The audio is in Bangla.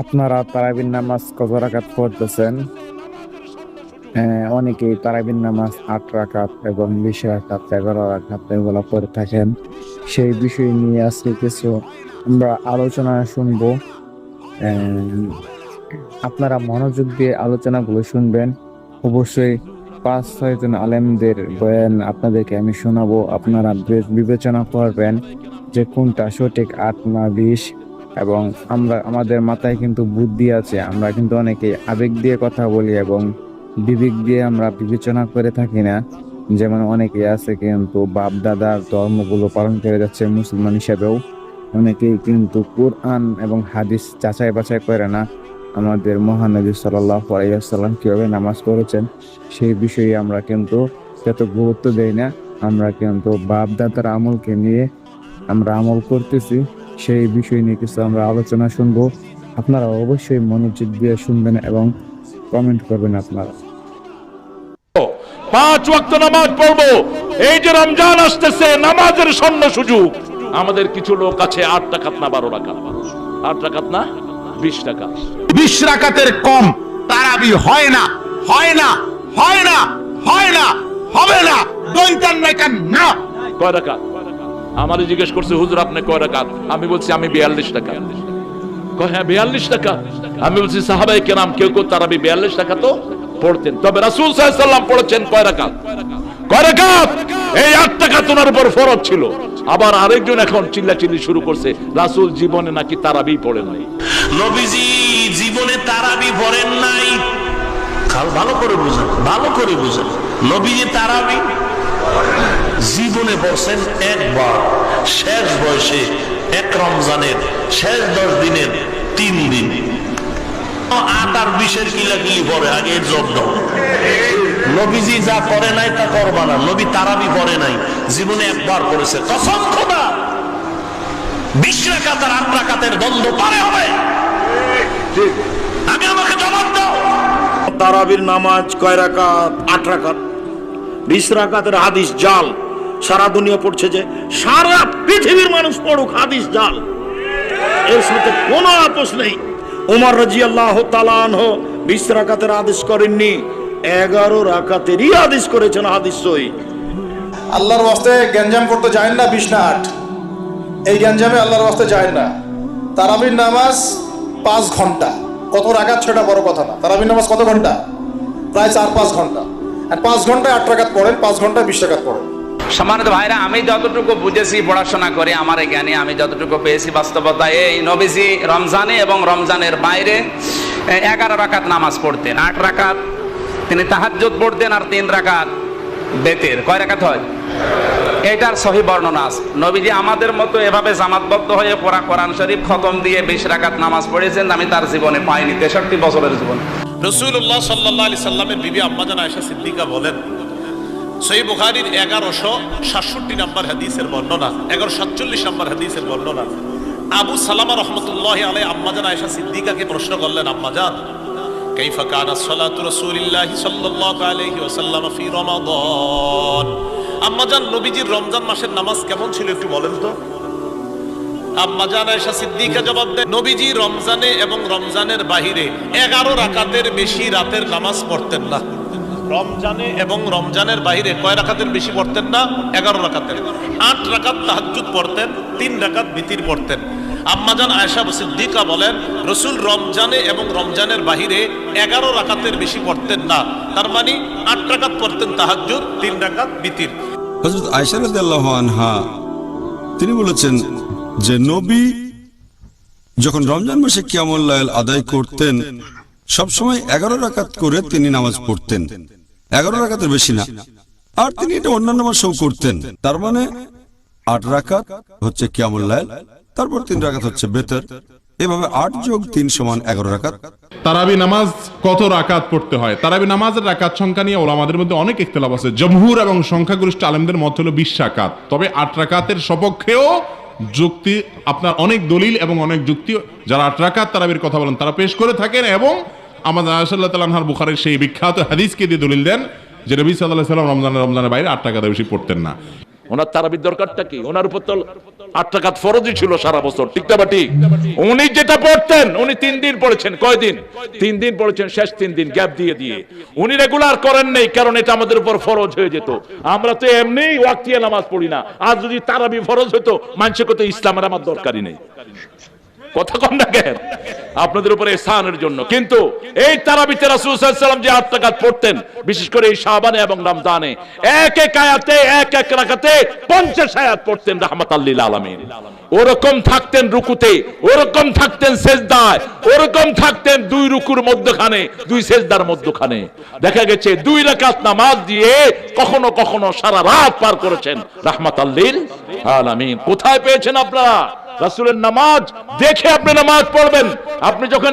আপনারা তারাবির নামাজ কত রাকাত পড়তেছেন? অনেকেই তারাবির নামাজ আট রাকাত এবং বিশ রাকাত, এগারো রাকাত এগুলো পড়ে থাকেন। সেই বিষয় নিয়ে আজকে কিছু আমরা আলোচনা শুনব। আপনারা মনোযোগ দিয়ে আলোচনাগুলো শুনবেন। অবশ্যই পাঁচ, ছয় জন আলেমদের বয়ান আপনাদেরকে আমি শোনাবো। আপনারা বিবেচনা করবেন যে কোনটা সঠিক, আট না বিশ। এবং আমরা, আমাদের মাথায় কিন্তু বুদ্ধি আছে। আমরা কিন্তু অনেকে আবেগ দিয়ে কথা বলি এবং বিবেক দিয়ে আমরা বিবেচনা করে থাকি না। যেমন অনেকে আছে কিন্তু বাপ দাদার ধর্মগুলো পালন করে যাচ্ছে মুসলমান হিসেবেও। অনেকেই কিন্তু কোরআন এবং হাদিস যাচাই বাছাই করে না। আমাদের মহানবী সাল্লাহ আলাইসাল্লাম কীভাবে নামাজ পড়েছেন সেই বিষয়ে আমরা কিন্তু যত গুরুত্ব দেই না। আমরা কিন্তু বাপ দাদার আমলকে নিয়ে আমরা আমল করতেছি। সেই বিষয় নিয়ে কিছু আমরা আলোচনা শুনব। আপনারা অবশ্যই মনোযোগ দিয়ে শুনবেন এবং কমেন্ট করবেন আপনারা। পাঁচ ওয়াক্ত নামাজ পড়ব। এই যে রমজান আসতেছে নামাজের স্বর্ণ সুযোগ। আমাদের কিছু লোক আছে আট টাকাত না বারো টাকা আট টাকাত না? বিশ টাকা বিশ রাকাতের কম তারাবি হয় না হয় না হয় না হয় না হবে না। দৈতান না। কয় টাকা আমারে জিজ্ঞেস করছে, হুজুর, আপনি কয় টাকা আমি বলছি, আমি বিয়াল্লিশ টাকা কয় হ্যাঁ বিয়াল্লিশ টাকা আমি বলছি সাহাবাই কেরাম কেউ কেউ তারা বিয়াল্লিশ টাকা তো পড়তেন। তবে রাসুল সাল্লাম পড়েছেন কয় টাকা কয় টাকা এই আট টাকা তোমার উপর ফরজ ছিল। আবার আরেকজন এখন চিল্লাচিল্লি শুরু করছে, রাসুল জীবনে নাকি তারাবি পড়েন নাই? নবীজি, জীবনে তারাবি পড়েন নাই। খাল ভালো করে বুঝেন ভালো করে বুঝেন। নবীজি তারাবি জীবনে পড়ছেন একবার শেষ বয়সে এক রমজানের শেষ দশ দিনের তিন দিন। আট আর বিশের কিলাকিলি পরে? আগে এর নবীজি যা করে নাই তা করবা না। নবী তারাবি পড়ে নাই। জীবনে একবার করেছে। কসম খোদা! বিশ রাকাত আর আট রাকাতের দ্বন্দ্ব পারে হবে। আমি আমাকে জবাব দাও। তারাবির নামাজ কয় রাকাত? আট রাকাত। বিশ রাকাতের হাদিস জাল। সারা দুনিয়া পড়ছে যে সারা পৃথিবীর মানুষ পড়ুক হাদিস জাল। এর সাথে কোনো আপোষ নেই। উমর রাজি আল্লাহ তালান বিশ রাকাতের আদেশ করেননি। এগারো রাকাতেরই আদেশ করেছেন হাদিস সই। আল্লাহর ওয়াস্তে গ্যাঞ্জাম করতে যায় না বিশ না আট। এই গ্যাঞ্জামে আল্লাহর ওয়াস্তে যায় না। তারাবির নামাজ পাঁচ ঘণ্টা। কত রাকাত সেটা বড় কথা না। তারাবির নামাজ কত ঘণ্টা? প্রায় চার, পাঁচ ঘণ্টা। আর পাঁচ ঘন্টায় আট রাকাত পড়েন, পাঁচ ঘন্টায় বিশ টাকাত পড়েন। সম্মানিত ভাইরা, আমি যতটুকু বুঝেছি, পড়াশোনা করে, আমার জ্ঞানে আমি যতটুকু পেয়েছি, বাস্তবতা এই, নবীজি রমজানে এবং রমজানের বাইরে এগারো রাকাত নামাজ পড়তেন। আট রাকাত তিনি তাহাজ্জুদ পড়তেন আর তিন রাকাত বেতের। কয় রাকাত হয়? এটার সহি বর্ণনা আছে। নবীজি আমাদের মতো এভাবে জামাতবদ্ধ হয়ে পড়া কোরআন শরীফ খতম দিয়ে বিশ রাকাত নামাজ পড়েছেন, আমি তার জীবনে পাইনি, তেষট্টি বছরের জীবনে। রসুল্লাহ সাল্লাহ আলি সাল্লামের বিবি আম্মাজান আয়সা সিদ্দিকা বলেন সই বুখারির এগারোশো সাতষট্টি নম্বর হাদিসের বর্ণনা এগারো সাতচল্লিশ নম্বর হাদিসের বর্ণনা। আবু সালামা রহমতুল্লাহ আলাই আম্মাজান আয়সা সিদ্দিকাকে প্রশ্ন করলেন আম্মাজান কাইফা কানা সালাতু রাসূলিল্লাহি সাল্লাল্লাহু আলাইহি ওয়াসাল্লাম ফি রমাদান? আম্মাজান নবীজির রমজান মাসের নামাজ কেমন ছিল একটু বলেন তো? আম্মাজান আয়েশা সিদ্দিকা জবাব দেন নবীজি রমজানে এবং রমজানের বাহিরে এগারো রাকাতের বেশি রাতের নামাজ পড়তেন না। রমজানে এবং রমজানের বাইরে কয় রাকাতের বেশি পড়তেন না? এগারো রাকাতের। আট রাকাত তাহাজ্জুদ পড়তেন, তিন রাকাত বিতির পড়তেন। আম্মাজান আয়েশা সিদ্দিকা বলেন, রসুল রমজানে এবং রমজানের বাহিরে এগারো রাকাতের বেশি পড়তেন না। তার মানে আট রাকাত পড়তেন তাহাজ্জুদ, তিন রাকাত বিতির হজরত আনহা, তিনি বলেছেন যে নবী যখন রমজান মাসে কিয়ামুল লাইল আদায় করতেন সবসময় এগারো রাকাত করে তিনি নামাজ পড়তেন। এগারো রাকাতের বেশি না। আর তিনি এটা অন্যান্য মাসেও করতেন। তার মানে আট রাকাত হচ্ছে কিয়ামুল লাইল, তারপর তিন রাকাত হচ্ছে বেতর। এভাবে আট যোগ তিন সমান এগারো রাকাত। তারাবি নামাজ কত রাকাত পড়তে হয়? তারাবি নামাজের রাকাত সংখ্যা নিয়ে ওলামাদের মধ্যে অনেক ইখতলাফ আছে। জমহুর এবং সংখ্যাগরিষ্ঠ আলেমদের মত হলো বিশ রাকাত। তবে আট রাকাতের সপক্ষেও যুক্তি, আপনার অনেক দলিল এবং অনেক যুক্তি, যারা আট রাকাত তারাবির কথা বলেন, তারা পেশ করে থাকেন এবং আমাদের আসাল্লাহ তালাহার বুখারের সেই বিখ্যাত হাদিসকে দিয়ে দলিল দেন যে নবী সাল্লাহ সাল্লাম রমজানের রমজানের বাইরে আট টাকা বেশি পড়তেন না। ওনার তারাবির দরকারটা কি? ওনার উপর তো আট টাকা ফরজই ছিল সারা বছর, ঠিক ঠিক? উনি যেটা পড়তেন, উনি তিন দিন পড়েছেন কয়দিন তিন দিন পড়েছেন, শেষ তিন দিন, গ্যাপ দিয়ে দিয়ে। উনি রেগুলার করেন নেই, কারণ এটা আমাদের উপর ফরজ হয়ে যেত। আমরা তো এমনি ওয়াক্তিয়া নামাজ পড়ি না। আর যদি তারাবি ফরজ হতো, মানুষের কত ইসলামের আমার দরকারই নেই। কথা কম না কেন? আপনাদের উপরে স্থানের জন্য। কিন্তু এই তারাবিতে রাসূল সাল্লাল্লাহু যে আট পড়তেন, বিশেষ করে এই শাবানে এবং রমজানে, এক এক আয়াতে, এক এক রাকাতে 50 আয়াত পড়তেন রাহমাতাল লিল আলামিন। ওরকম থাকতেন রুকুতে, ওরকম থাকতেন সেজদায়, ওরকম থাকতেন দুই রুকুর মধ্যখানে, দুই সেজদার মধ্যখানে। দেখা গেছে দুই রাকাত নামাজ দিয়ে কখনো কখনো সারা রাত পার করেছেন রাহমাতাল লিল আলামিন। কোথায় পেয়েছেন আপনারা? রাসূলের নামাজ দেখে আপনি নামাজ পড়বেন। আপনি যখন